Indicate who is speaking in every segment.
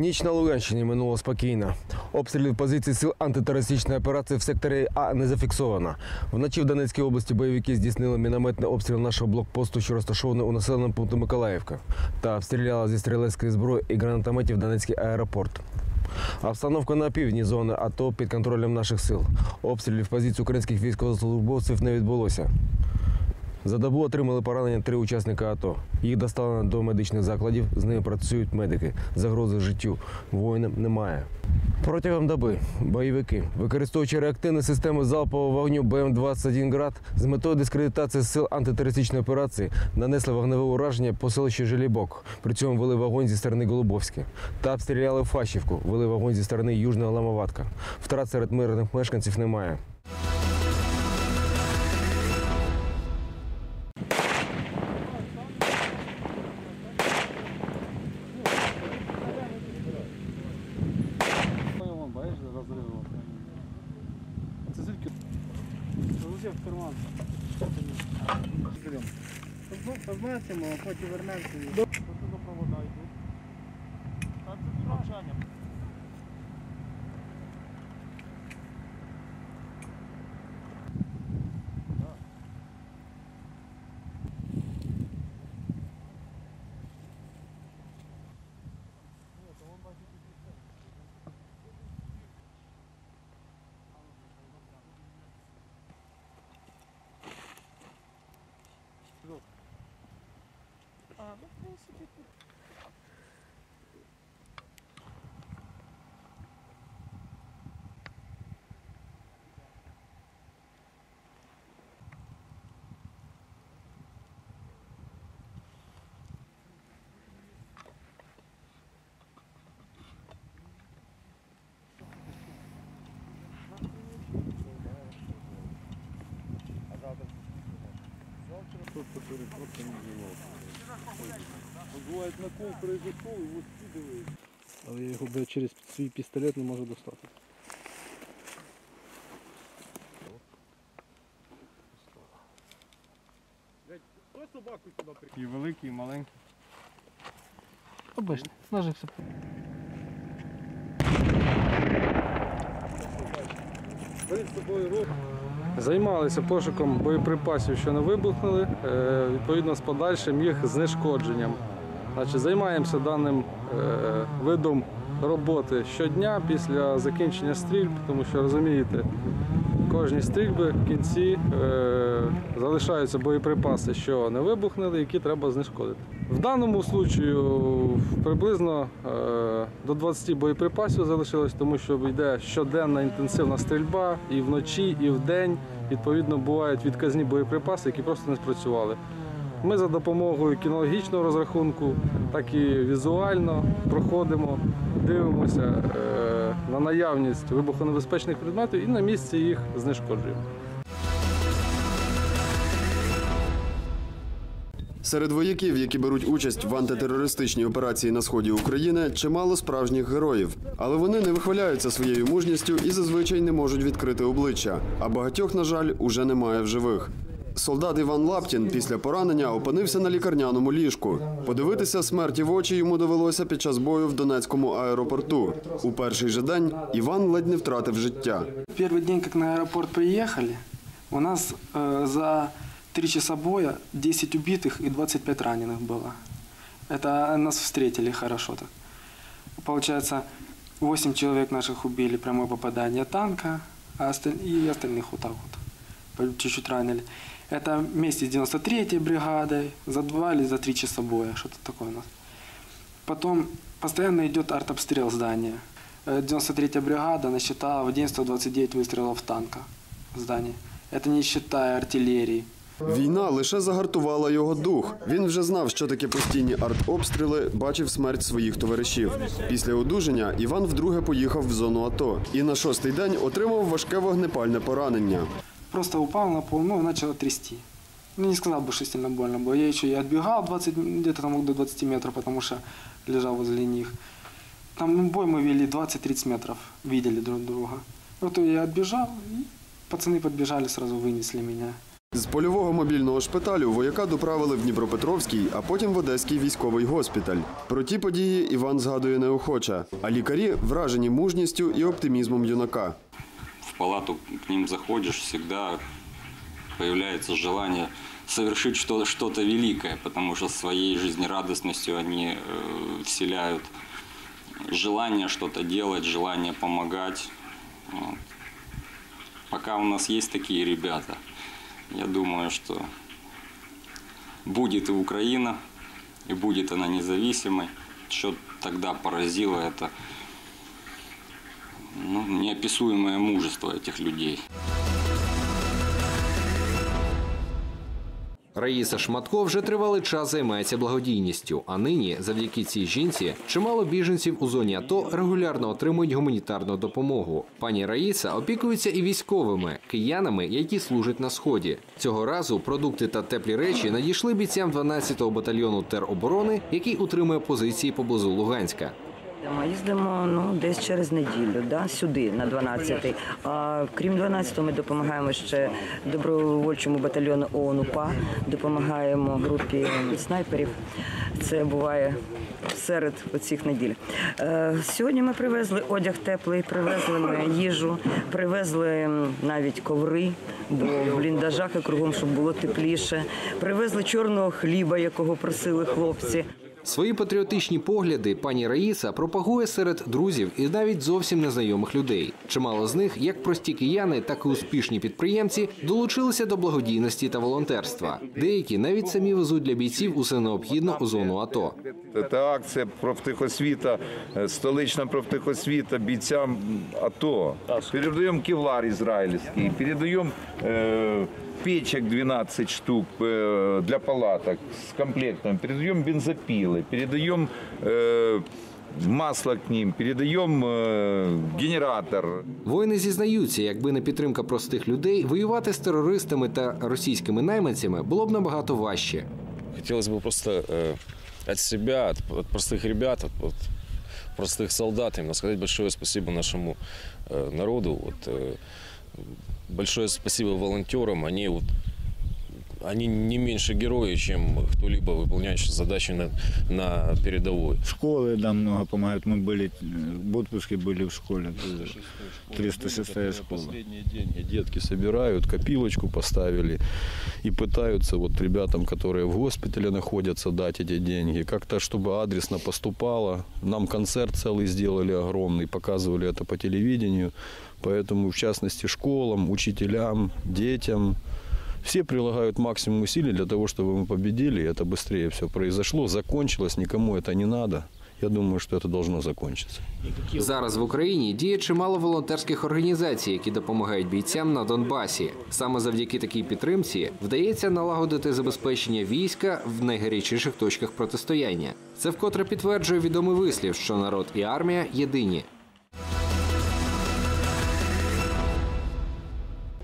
Speaker 1: Ніч на Луганщині минула спокійно. Обстрілів позицій сил антитерористичної операції в секторі А не зафіксовано. Вночі в Донецькій області бойовики здійснили мінометний обстріл нашого блокпосту, що розташований у населеному пункті Миколаївка, та обстріляли зі стрілецької зброї і гранатометів Донецький аеропорт. Обстановка на півдні зони АТО під контролем наших сил. Обстрілів позицій українських військовослужбовців не відбулося. За добу отримали поранення три учасника АТО. Їх доставлено до медичних закладів. З ними працюють медики. Загрози життю воїнам немає. Протягом доби бойовики, використовуючи реактивні системи залпового вогню БМ-21 «Град» з метою дискредитації сил антитерористичної операції, нанесли вогневе ураження по селищу Желібок. При цьому вели вогонь зі сторони Голубовське. Та обстріляли Фащівку, вели вогонь зі сторони Южного Ламоватка. Втрат серед мирних мешканців немає.
Speaker 2: Положи в карман. Позначимо, а потім вернемося. Тут до провода йду. А це навчання. Буває на кол перейшов і ось скидує. Але я його блядь, через свій пістолет не можу достати.
Speaker 3: І великий, і маленький.
Speaker 2: Обично, нажився.
Speaker 3: Займалися пошуком боєприпасів, що не вибухнули, е, відповідно з подальшим їх знешкодженням. Значить, займаємося даним е, видом роботи щодня після закінчення стрільб, тому що розумієте, кожній стрільбі в кінці е, залишаються боєприпаси, що не вибухнули, які треба знешкодити. В даному случаю приблизно е, до 20 боєприпасів залишилось, тому що йде щоденна інтенсивна стрільба і вночі, і вдень. Відповідно, бувають відказні боєприпаси, які просто не спрацювали. Ми за допомогою кінологічного розрахунку, так і візуально проходимо, дивимося е, на наявність вибухонебезпечних предметів і на місці їх знешкоджуємо.
Speaker 4: Серед вояків, які беруть участь в антитерористичній операції на сході України, чимало справжніх героїв, але вони не вихваляються своєю мужністю і зазвичай не можуть відкрити обличчя. А багатьох, на жаль, уже немає в живих. Солдат Іван Лаптін після поранення опинився на лікарняному ліжку. Подивитися смерті в очі йому довелося під час бою в Донецькому аеропорту. У перший же день Іван ледь не втратив життя.
Speaker 5: Первый день, как на аэропорт приехали, у нас э, за три часа боя 10 убитых и 25 раненых было. Это нас встретили хорошо так. Получается, 8 человек наших убили прямое попадание танка, а осталь- и остальных вот так вот по- чуть-чуть ранили. Это вместе с 93-й бригадой за два или за три часа боя, что-то такое у нас. Потом постоянно идет артобстрел здания. Э, 93-я бригада насчитала в день 129 выстрелов в танка в здании. Это не считая артиллерии.
Speaker 4: Війна лише загартувала його дух. Він вже знав, що таке постійні артобстріли, бачив смерть своїх товаришів. Після одужання Іван вдруге поїхав в зону АТО і на шостий день отримав важке вогнепальне поранення.
Speaker 5: Просто упал на пол, ну и начало трясти. Ну, не сказал бы, что сильно больно было. Я еще и отбегал 20, где-то там до 20 метров, потому что лежал возле них. Там ну, бой мы вели 20-30 метров, видели друг друга. Вот я отбежал, и пацаны подбежали, сразу вынесли меня.
Speaker 4: З польового мобільного шпиталю вояка доправили в Дніпропетровський, а потім в Одеський військовий госпіталь. Про ті події Іван згадує неохоче, а лікарі вражені мужністю і оптимізмом юнака.
Speaker 6: Палату к ним заходишь, всегда появляется желание совершить что- что-то великое, потому что своей жизнерадостностью они э, вселяют желание что-то делать, желание помогать. Вот. Пока у нас есть такие ребята, я думаю, что будет и Украина, и будет она независимой. Что тогда поразило это ну, неописуемое мужество этих людей.
Speaker 7: Раїса Шматко вже тривалий час займається благодійністю. А нині, завдяки цій жінці, чимало біженців у зоні АТО регулярно отримують гуманітарну допомогу. Пані Раїса опікується і військовими киянами, які служать на сході. Цього разу продукти та теплі речі надійшли бійцям 12-го батальйону тероборони, який утримує позиції поблизу Луганська.
Speaker 8: Ми їздимо ну, десь через неділю, да, сюди, на 12-й. А крім 12-го, ми допомагаємо ще добровольчому батальйону ООН УПА, допомагаємо групі снайперів. Це буває серед оцих неділь. Е, сьогодні ми привезли одяг теплий, привезли ми їжу, привезли навіть коври, бо в бліндажах і кругом, щоб було тепліше. Привезли чорного хліба, якого просили хлопці.
Speaker 7: Свої патріотичні погляди пані Раїса пропагує серед друзів і навіть зовсім незнайомих людей. Чимало з них, як прості кияни, так і успішні підприємці, долучилися до благодійності та волонтерства. Деякі навіть самі везуть для бійців усе необхідне у зону АТО.
Speaker 9: Це акція профтехосвіта, е, столична профтехосвіта бійцям АТО. Передаємо кевлар ізраїльський, передаємо е, печек 12 штук е, для палаток з комплектом, передаємо бензопили, передаємо е, масло к ним, передаємо е, генератор.
Speaker 7: Воїни зізнаються, якби не підтримка простих людей, воювати з терористами та російськими найманцями було б набагато важче.
Speaker 10: Хотелось бы просто э, от себя, от, от простых ребят, от, от простых солдат именно сказать большое спасибо нашему э, народу. Вот, э, большое спасибо волонтерам. Они вот они не меньше герои, чем кто-либо выполняющий задачи на, на передовой.
Speaker 2: Школы нам много помогают. Мы были в отпуске были в школе. 306 школа.
Speaker 11: Последние деньги детки собирают, копилочку поставили и пытаются вот ребятам, которые в госпитале находятся, дать эти деньги. Как-то, чтобы адресно поступало. Нам концерт целый сделали огромный, показывали это по телевидению. Поэтому, в частности, школам, учителям, детям, все прилагают максимум усилий для того, чтобы мы победили, и это быстрее все произошло, закончилось, никому это не надо. Я думаю, что это должно закончиться.
Speaker 7: Зараз в Україні діє чимало волонтерських організацій, які допомагають бійцям на Донбасі. Саме завдяки такій підтримці вдається налагодити забезпечення війська в найгарячіших точках протистояння. Це вкотре підтверджує відомий вислів, що народ і армія єдині.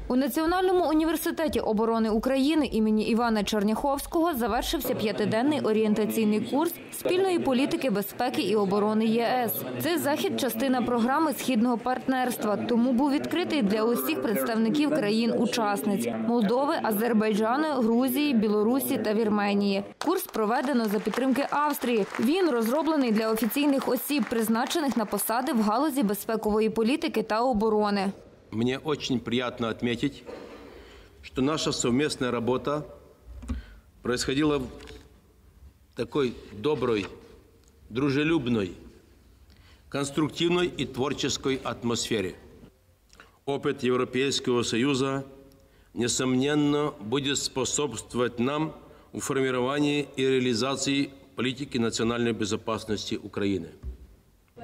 Speaker 12: У Національному університеті оборони України імені Івана Черняховського завершився п'ятиденний орієнтаційний курс спільної політики безпеки і оборони ЄС. Цей захід частина програми східного партнерства, тому був відкритий для усіх представників країн-учасниць Молдови, Азербайджану, Грузії, Білорусі та Вірменії. Курс проведено за підтримки Австрії. Він розроблений для офіційних осіб, призначених на посади в галузі безпекової політики та оборони.
Speaker 13: Мне очень приятно отметить, что наша совместная работа происходила в такой доброй, дружелюбной, конструктивной и творческой атмосфере. Опыт Европейского Союза, несомненно, будет способствовать нам в формировании и реализации политики национальной безопасности Украины.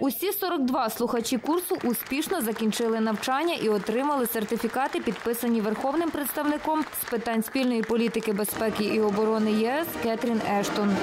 Speaker 12: Усі 42 слухачі курсу успішно закінчили навчання і отримали сертифікати, підписані верховним представником з питань спільної політики безпеки і оборони ЄС Кетрін Ештон.